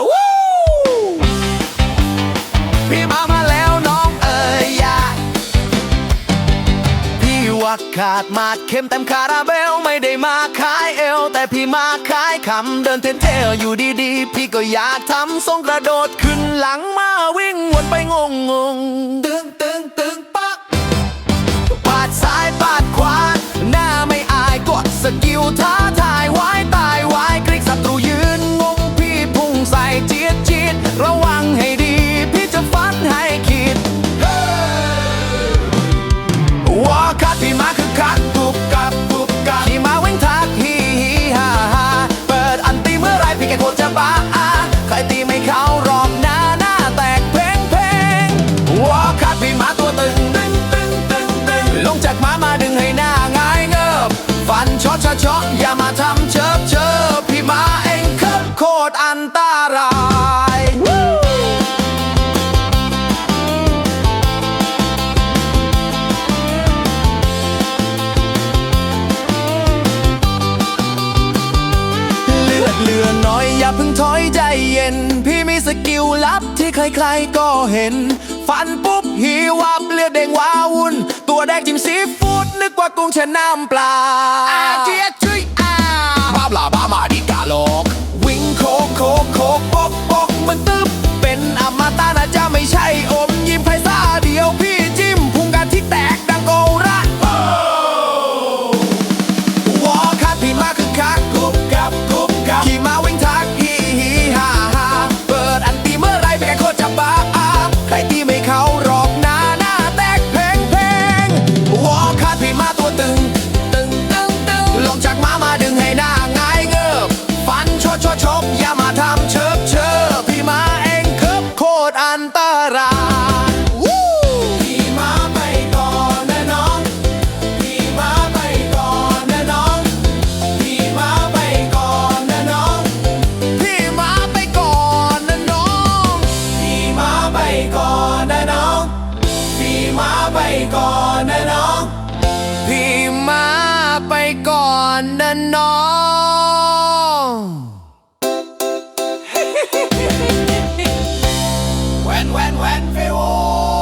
วพี่มามาแล้วน้องเอ๋ยยาพี่ว่าขาดมาดเข้มเต็มคาราเบลไม่ได้มาขายเอว แต่พี่มาขายคำเดินเทนเทลอยู่ดีๆ พี่ก็อยากทำทรงกระโดดขึ้นหลังมาวิ่งวนไปงงง นช็อตช็อตช็อตอย่ามาทำเชิบเชิบพี่มาเองครับโคตรอันตรายเลือดเลือน้อยอย่าเพิ่งถอยใจเย็น พี่มีสกิลลับที่ใครๆก็เห็น ฟันปุ๊บหีวับเลือดแดงว้าวุ่น ตัวแดงจิ้มซีฟู้ดนึกว่ากุ้งแช่น้ำปลาอาเจียจุยอาบาบลาบามาดิกาโลกวิ่งโคกโคกโคกปกปกมันตึ๊บเป็นอมตะนะจะ ก่อนนะน้อง พี่มาไปก่อนนะน้องแวนแวนแวนฟิวว